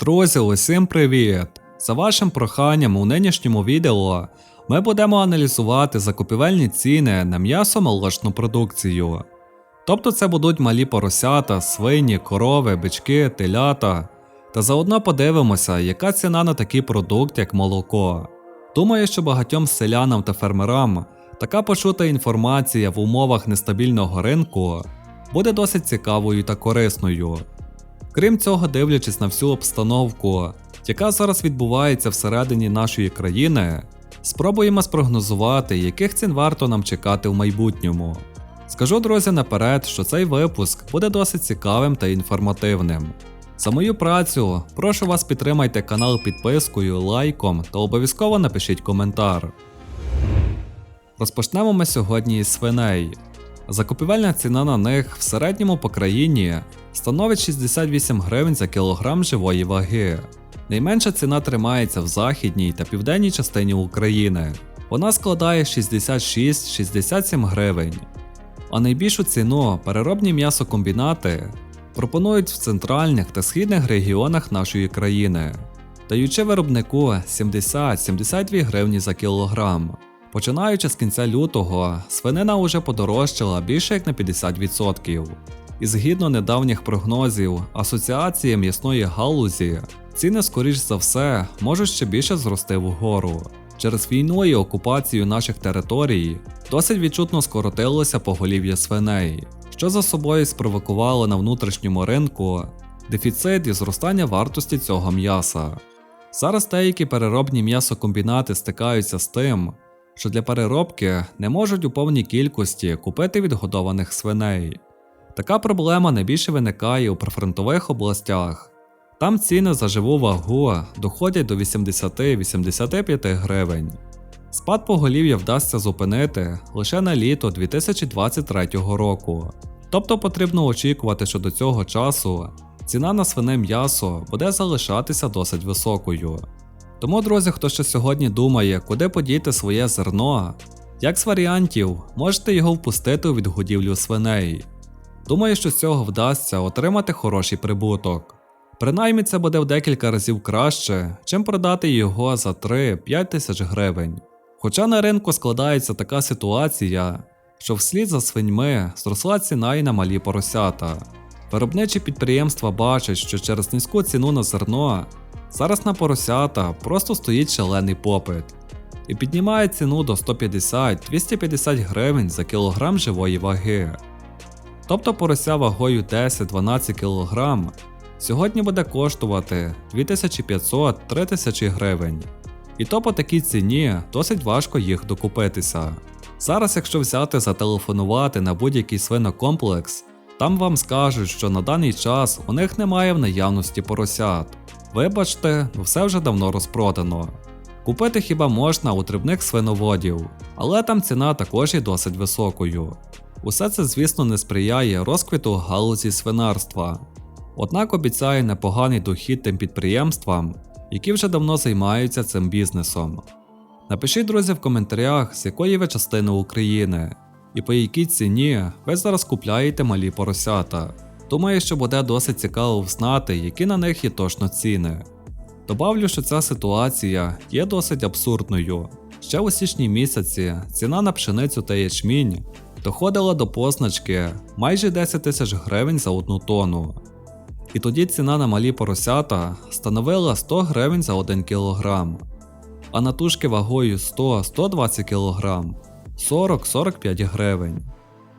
Друзі, усім привіт! За вашим проханням у нинішньому відео ми будемо аналізувати закупівельні ціни на м'ясо молочну продукцію. Тобто це будуть малі поросята, свині, корови, бички, телята. Та заодно подивимося, яка ціна на такий продукт, як молоко. Думаю, що багатьом селянам та фермерам така почута інформація в умовах нестабільного ринку буде досить цікавою та корисною. Крім цього, дивлячись на всю обстановку, яка зараз відбувається всередині нашої країни, спробуємо спрогнозувати, яких цін варто нам чекати в майбутньому. Скажу друзі наперед, що цей випуск буде досить цікавим та інформативним. За мою працю прошу вас підтримайте канал підпискою, лайком та обов'язково напишіть коментар. Розпочнемо ми сьогодні із свиней. Закупівельна ціна на них в середньому по країні становить 68 гривень за кілограм живої ваги. Найменша ціна тримається в західній та південній частині України. Вона складає 66-67 гривень. А найбільшу ціну переробні м'ясокомбінати пропонують в центральних та східних регіонах нашої країни, даючи виробнику 70-72 гривні за кілограм. Починаючи з кінця лютого, свинина уже подорожчала більше як на 50%. І згідно недавніх прогнозів Асоціації м'ясної галузі, ціни, скоріш за все, можуть ще більше зрости вгору. Через війну і окупацію наших територій досить відчутно скоротилося поголів'я свиней, що за собою спровокувало на внутрішньому ринку дефіцит і зростання вартості цього м'яса. Зараз деякі переробні м'ясокомбінати стикаються з тим, що для переробки не можуть у повній кількості купити відгодованих свиней. Така проблема найбільше виникає у прифронтових областях. Там ціни за живу вагу доходять до 80-85 гривень. Спад поголів'я вдасться зупинити лише на літо 2023 року. Тобто потрібно очікувати, що до цього часу ціна на свине м'ясо буде залишатися досить високою. Тому, друзі, хто ще сьогодні думає, куди подіти своє зерно, як з варіантів, можете його впустити у відгодівлю свиней. Думаю, що з цього вдасться отримати хороший прибуток. Принаймні це буде в декілька разів краще, чим продати його за 3-5 тисяч гривень. Хоча на ринку складається така ситуація, що вслід за свиньми зросла ціна і на малі поросята. Виробничі підприємства бачать, що через низьку ціну на зерно зараз на поросята просто стоїть шалений попит і піднімає ціну до 150-250 гривень за кілограм живої ваги. Тобто порося вагою 10-12 кг сьогодні буде коштувати 2500-3000 гривень. І то по такій ціні досить важко їх докупитися. Зараз, якщо взяти зателефонувати на будь-який свинокомплекс, там вам скажуть, що на даний час у них немає в наявності поросят. Вибачте, все вже давно розпродано. Купити хіба можна у дрібних свиноводів, але там ціна також є досить високою. Усе це, звісно, не сприяє розквіту галузі свинарства. Однак обіцяє непоганий дохід тим підприємствам, які вже давно займаються цим бізнесом. Напишіть, друзі, в коментарях, з якої ви частини України і по якій ціні ви зараз купляєте малі поросята. Думаю, що буде досить цікаво взнати, які на них є точно ціни. Добавлю, що ця ситуація є досить абсурдною. Ще у січні місяці ціна на пшеницю та ячмінь доходила до позначки майже 10 тисяч гривень за одну тонну. І тоді ціна на малі поросята становила 100 гривень за 1 кілограм, а на тушки вагою 100-120 кг 40-45 гривень.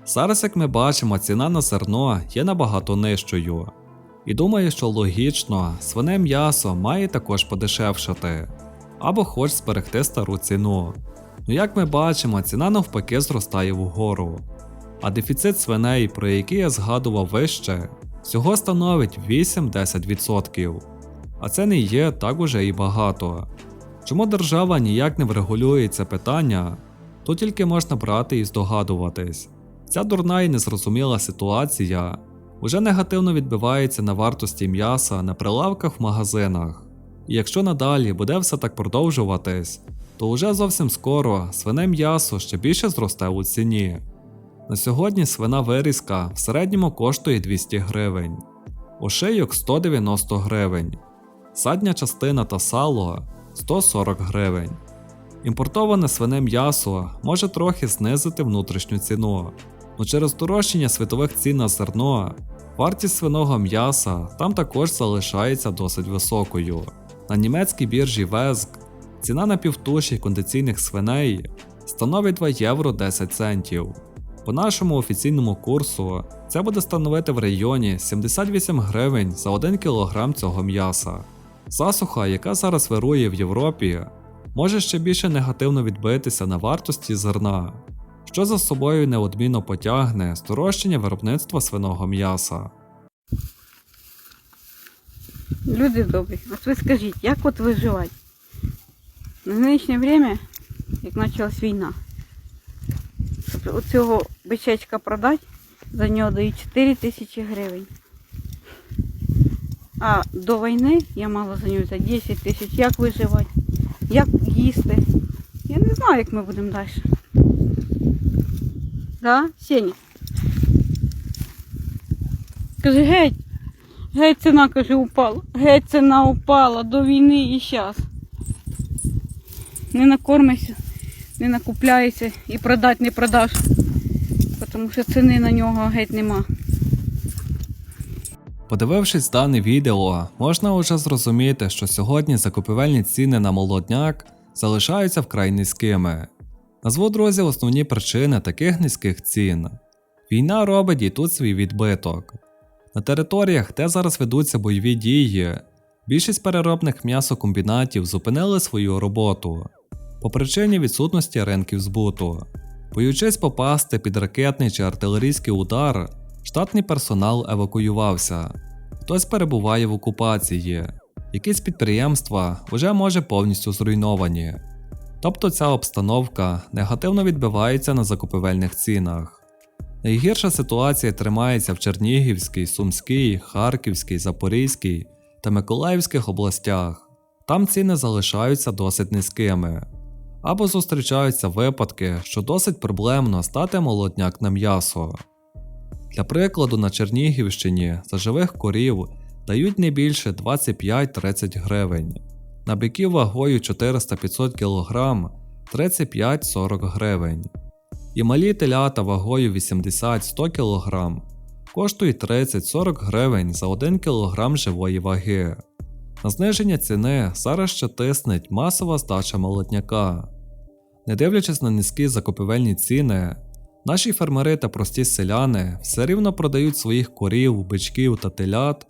Зараз, як ми бачимо, ціна на зерно є набагато нижчою. І думаю, що логічно, свине м'ясо має також подешевшати, або хоч зберегти стару ціну. Ну як ми бачимо, ціна навпаки зростає вгору. А дефіцит свиней, про який я згадував вище, всього становить 8-10%. А це не є так уже і багато. Чому держава ніяк не врегулює це питання, то тільки можна брати і здогадуватись. Ця дурна і незрозуміла ситуація уже негативно відбивається на вартості м'яса на прилавках в магазинах. І якщо надалі буде все так продовжуватись, то уже зовсім скоро свине м'ясо ще більше зросте у ціні. На сьогодні свина вирізка в середньому коштує 200 гривень, ошийок 190 гривень. задня частина та сало 140 гривень. Імпортоване свине м'ясо може трохи знизити внутрішню ціну, але через дорожчання світових цін на зерно, вартість свиного м'яса там також залишається досить високою. На німецькій біржі Веск ціна напівтуші кондиційних свиней становить 2 євро 10 центів. По нашому офіційному курсу це буде становити в районі 78 гривень за 1 кг цього м'яса. Засуха, яка зараз вирує в Європі, може ще більше негативно відбитися на вартості зерна, що за собою неодмінно потягне здорожчання виробництва свиного м'яса. Люди добрі, от ви скажіть, як от виживати? На нинішнє время, як почалась війна, тобто оцього бичечка продати, за нього дають 4 тисячі гривень. А до війни я мала за нього за 10 тисяч. Як виживати? Як їсти? Я не знаю, як ми будемо далі. Да, Сеня? Скажи, геть. Геть ціна, каже, упала. Геть ціна упала до війни і зараз. Не накормишся, не накупляєшся і продати не продаш. Тому що ціни на нього геть нема. Подивившись дане відео, можна вже зрозуміти, що сьогодні закупівельні ціни на молодняк залишаються вкрай низькими. Назву друзі основні причини таких низьких цін. Війна робить і тут свій відбиток. На територіях, де зараз ведуться бойові дії, більшість переробних м'ясокомбінатів зупинили свою роботу по причині відсутності ринків збуту. Боючись попасти під ракетний чи артилерійський удар, штатний персонал евакуювався, хтось перебуває в окупації, якісь підприємства вже може повністю зруйновані. Тобто ця обстановка негативно відбивається на закупівельних цінах. Найгірша ситуація тримається в Чернігівській, Сумській, Харківській, Запорізькій та Миколаївських областях. Там ціни залишаються досить низькими. Або зустрічаються випадки, що досить проблемно стати молодняк на м'ясо. Для прикладу, на Чернігівщині за живих корів дають не більше 25-30 гривень, на биків вагою 400-500 кг 35-40 гривень. І малі телята вагою 80-100 кг коштують 30-40 гривень за 1 кг живої ваги. На зниження ціни зараз ще тиснеть масова здача молодняка. Не дивлячись на низькі закупівельні ціни, наші фермери та прості селяни все рівно продають своїх корів, бичків та телят,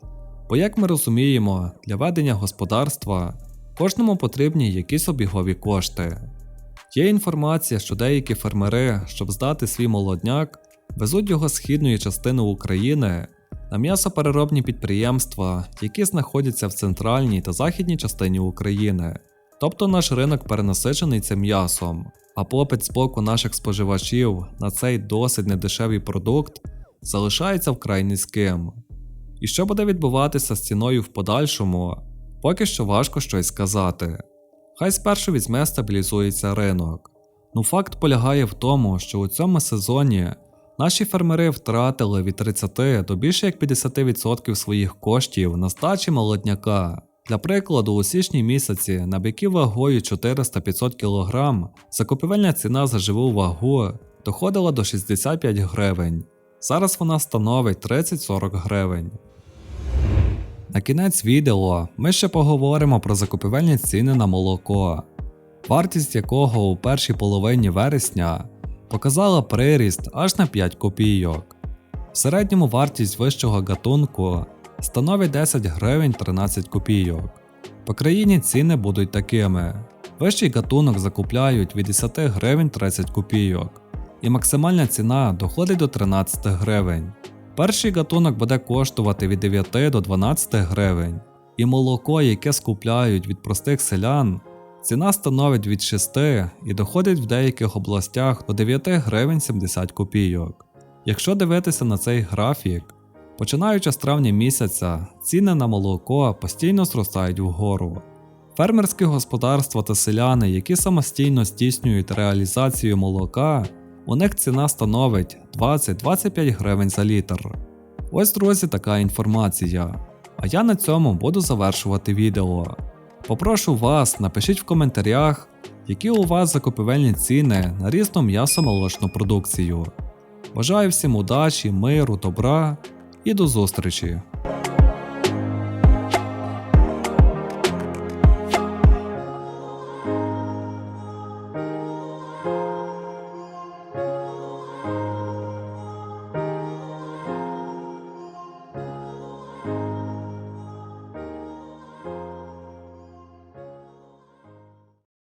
бо, як ми розуміємо, для ведення господарства кожному потрібні якісь обігові кошти. Є інформація, що деякі фермери, щоб здати свій молодняк, везуть його східної частини України на м'ясопереробні підприємства, які знаходяться в центральній та західній частині України. Тобто наш ринок перенасичений цим м'ясом, а попит з боку наших споживачів на цей досить недешевий продукт залишається вкрай низьким. І що буде відбуватися з ціною в подальшому, поки що важко щось сказати. Хай спершу візьме стабілізується ринок. Ну факт полягає в тому, що у цьому сезоні наші фермери втратили від 30 до більше як 50% своїх коштів на здачі молодняка. Для прикладу, у січні місяці на биків вагою 400-500 кг закупівельна ціна за живу вагу доходила до 65 гривень. Зараз вона становить 30-40 гривень. На кінець відео ми ще поговоримо про закупівельні ціни на молоко, вартість якого у першій половині вересня показала приріст аж на 5 копійок. В середньому вартість вищого гатунку становить 10 гривень 13 копійок. По країні ціни будуть такими: вищий гатунок закупляють від 10 гривень 30 копійок, і максимальна ціна доходить до 13 гривень. Перший гатунок буде коштувати від 9 до 12 гривень, і молоко, яке скупляють від простих селян, ціна становить від 6 і доходить в деяких областях до 9 гривень 70 копійок. Якщо дивитися на цей графік, починаючи з травня місяця, ціни на молоко постійно зростають вгору. Фермерські господарства та селяни, які самостійно здійснюють реалізацію молока, у них ціна становить 20-25 гривень за літр. Ось, друзі, така інформація. А я на цьому буду завершувати відео. Попрошу вас, напишіть в коментарях, які у вас закупівельні ціни на різну м'ясо-молочну продукцію. Бажаю всім удачі, миру, добра і до зустрічі!